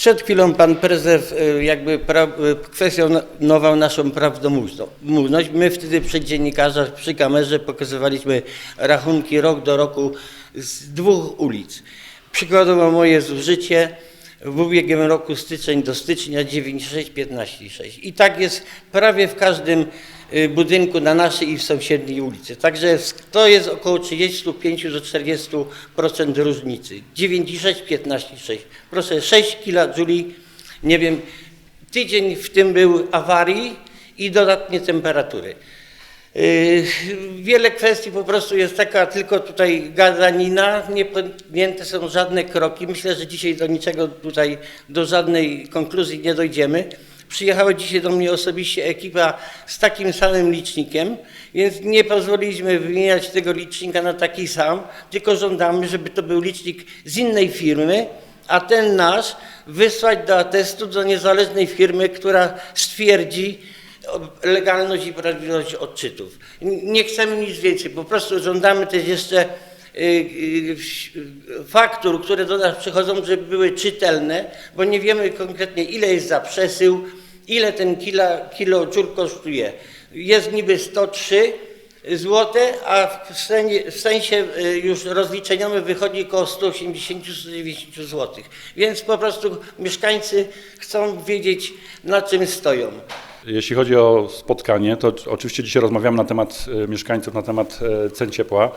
Przed chwilą pan prezes y, jakby pra- y, kwestionował naszą prawdomówność. My wtedy przed dziennikarzem przy kamerze pokazywaliśmy rachunki rok do roku z dwóch ulic. Przykładowo moje zużycie w ubiegłym roku styczeń do stycznia 96, 15 6. I tak jest prawie w każdym budynku na naszej i w sąsiedniej ulicy. Także to jest około 35 do 40% różnicy. 96, 15 6. Proszę, 6 kilojuli, nie wiem, tydzień w tym był awarii i dodatnie temperatury. Yy, Wiele kwestii po prostu jest taka tylko tutaj gadanina, nie podjęte są żadne kroki. Myślę, że dzisiaj do niczego tutaj, do żadnej konkluzji nie dojdziemy. Przyjechała dzisiaj do mnie osobiście ekipa z takim samym licznikiem, więc nie pozwoliliśmy wymieniać tego licznika na taki sam, tylko żądamy, żeby to był licznik z innej firmy, a ten nasz wysłać do atestu do niezależnej firmy, która stwierdzi, legalność i prawidłowość odczytów. Nie chcemy nic więcej, po prostu żądamy też jeszcze faktur, które do nas przychodzą, żeby były czytelne, bo nie wiemy konkretnie ile jest za przesył, ile ten kilo, kilo ciur kosztuje. Jest niby 103 złote, a w sensie, w sensie y, już rozliczeniowym wychodzi około 180-190 zł. Więc po prostu mieszkańcy chcą wiedzieć na czym stoją. Jeśli chodzi o spotkanie, to oczywiście dzisiaj rozmawiamy na temat mieszkańców, na temat cen ciepła.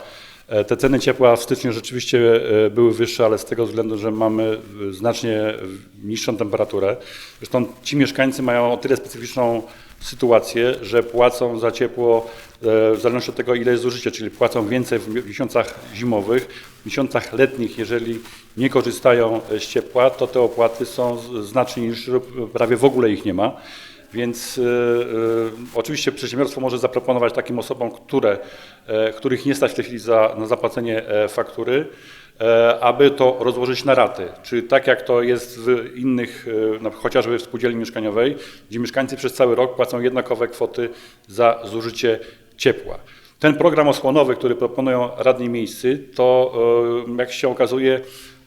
E, Te ceny ciepła w styczniu rzeczywiście e, były wyższe, ale z tego względu, że mamy e, znacznie niższą temperaturę. Zresztą ci mieszkańcy mają o tyle specyficzną sytuację, że płacą za ciepło w zależności od tego, ile jest zużycie, czyli płacą więcej w miesiącach zimowych. W miesiącach letnich, jeżeli nie korzystają z ciepła, to te opłaty są znacznie niższe, prawie w ogóle ich nie ma. Więc y, y, oczywiście przedsiębiorstwo może zaproponować takim osobom, które, e, których nie stać w tej chwili za, na zapłacenie e, faktury, e, aby to rozłożyć na raty. Czy tak jak to jest w innych, e, na, chociażby w spółdzielni mieszkaniowej, gdzie mieszkańcy przez cały rok płacą jednakowe kwoty za zużycie ciepła. Ten program osłonowy, który proponują radni miejscy, to e, jak się okazuje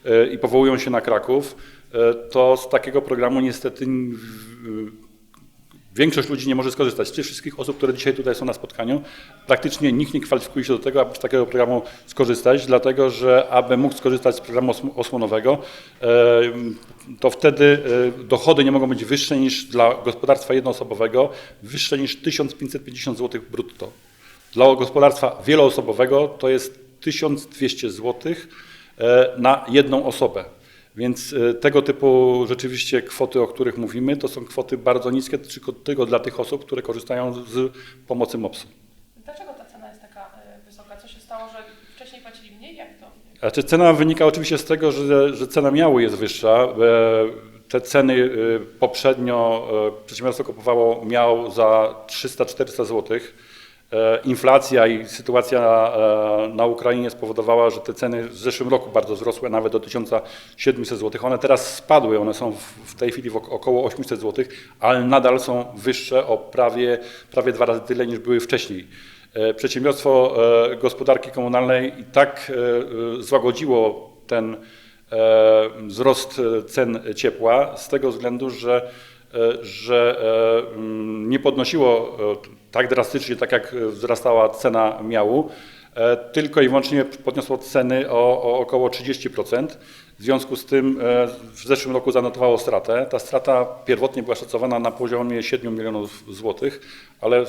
e, i powołują się na Kraków, e, to z takiego programu niestety Większość ludzi nie może skorzystać. Z tych wszystkich osób, które dzisiaj tutaj są na spotkaniu, praktycznie nikt nie kwalifikuje się do tego, aby z takiego programu skorzystać, dlatego że aby mógł skorzystać z programu osł- osłonowego, to wtedy e, dochody nie mogą być wyższe niż dla gospodarstwa jednoosobowego, wyższe niż 1550 zł brutto. Dla gospodarstwa wieloosobowego to jest 1200 zł e, na jedną osobę. Więc e, tego typu rzeczywiście kwoty, o których mówimy, to są kwoty bardzo niskie, tylko, dla tych osób, które korzystają z pomocy MOPS-u. Dlaczego ta cena jest taka y, wysoka? Co się stało, że wcześniej płacili mniej? Jak to? Znaczy cena wynika oczywiście z tego, że, że cena miału jest wyższa. E, Te ceny e, poprzednio e, przedsiębiorstwo kupowało miał za 300-400 zł. E, Inflacja i sytuacja e, na Ukrainie spowodowała, że te ceny w zeszłym roku bardzo wzrosły, nawet do 1700 zł. One teraz spadły, one są w- w tej chwili w ok- około 800 zł, ale nadal są wyższe o prawie, prawie dwa razy tyle niż były wcześniej. E, Przedsiębiorstwo gospodarki komunalnej i tak złagodziło ten wzrost cen ciepła z tego względu, że, że e, mm, nie podnosiło e, tak drastycznie, tak jak wzrastała cena miału, e, tylko i wyłącznie podniosło ceny o, o około 30%. W związku z tym e, w zeszłym roku zanotowało stratę. Ta strata pierwotnie była szacowana na poziomie 7 milionów złotych, ale e,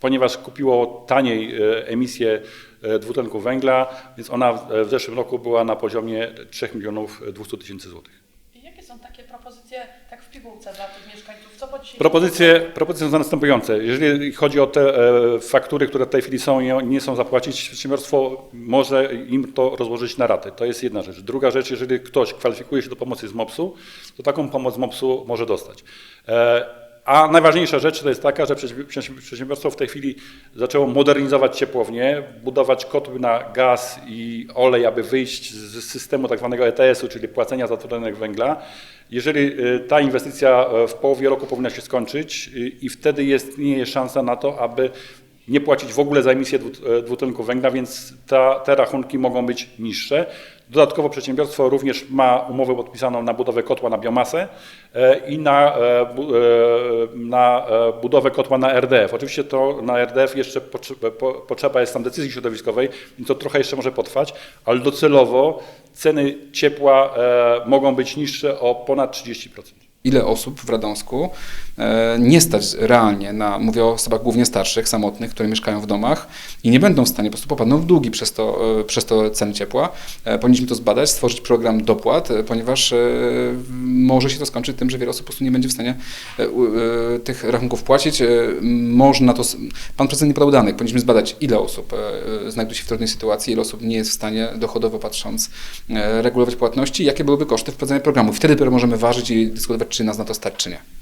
ponieważ kupiło taniej e, emisję e, dwutlenku węgla, więc ona w- zeszłym roku była na poziomie 3 milionów 200 tysięcy złotych. Jakie są takie propozycje tak w pigułce dla tych mieszkańców? Co Propozycje, propozycje są następujące. Jeżeli chodzi o te e, faktury, które w tej chwili są i nie są zapłacić, przedsiębiorstwo może im to rozłożyć na raty. To jest jedna rzecz. Druga rzecz, jeżeli ktoś kwalifikuje się do pomocy z MOPS-u, to taką pomoc z MOPS-u może dostać. E, A najważniejsza rzecz to jest taka, że przedsiębi- przedsiębi- przedsiębiorstwo w tej chwili zaczęło modernizować ciepłownie, budować kotły na gaz i olej, aby wyjść z systemu tak zwanego ETS-u, czyli płacenia za dwutlenek węgla. Jeżeli y, ta inwestycja e, w połowie roku powinna się skończyć i wtedy istnieje szansa na to, aby nie płacić w ogóle za emisję e, dwutlenku węgla, więc ta, te rachunki mogą być niższe. Dodatkowo przedsiębiorstwo również ma umowę podpisaną na budowę kotła na biomasę e, i na, e, na budowę kotła na RDF. Oczywiście to na RDF jeszcze potrze- po- potrzeba jest tam decyzji środowiskowej, więc to trochę jeszcze może potrwać, ale docelowo ceny ciepła mogą być niższe o ponad 30%. Ile osób w Radomsku e, nie stać realnie na, mówię o osobach głównie starszych, samotnych, które mieszkają w domach i nie będą w stanie, po prostu popadną w długi przez to, e, przez to ceny ciepła. E, Powinniśmy to zbadać, stworzyć program dopłat, ponieważ może się to skończyć tym, że wiele osób po prostu nie będzie w stanie tych rachunków płacić. Można to, pan prezydent nie podał danych, powinniśmy zbadać ile osób znajduje się w trudnej sytuacji, ile osób nie jest w stanie dochodowo patrząc regulować płatności, jakie byłyby koszty wprowadzenia programu. Wtedy dopiero możemy ważyć i dyskutować, czy nas na to stać, czy nie.